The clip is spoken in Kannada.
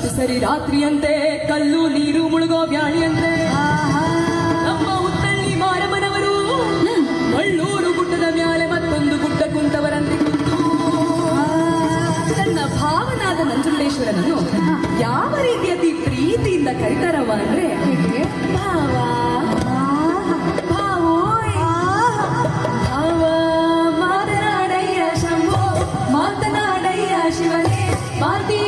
ಅಷ್ಟು ಸರಿ ರಾತ್ರಿಯಂತೆ ಕಲ್ಲು ನೀರು ಮುಳುಗೋ ವ್ಯಾಳಿಯಂತೆ. ನಮ್ಮ ಉತ್ತಳ್ಳಿ ಮಾರಮ್ಮನವರು ಮಳ್ಳೂರು ಗುಡ್ಡದ ಮ್ಯಾಲೆ ಮತ್ತೊಂದು ಗುಡ್ಡ ಕುಂತವರಂತೆ ಕುಂತು. ತನ್ನ ಭಾವನಾದ ನಂಜುಂಡೇಶ್ವರನನ್ನು ಯಾವ ರೀತಿಯತಿ ಪ್ರೀತಿಯಿಂದ ಕರಿತಾರವ ಅಂದ್ರೆ ಭಾವ. ಭಾವ. ಮಾತನಾಡಯ್ಯ ಶಂಭೋ. ಮಾತನಾಡಯ್ಯ ಶಿವನೇ. ಮಾತಿ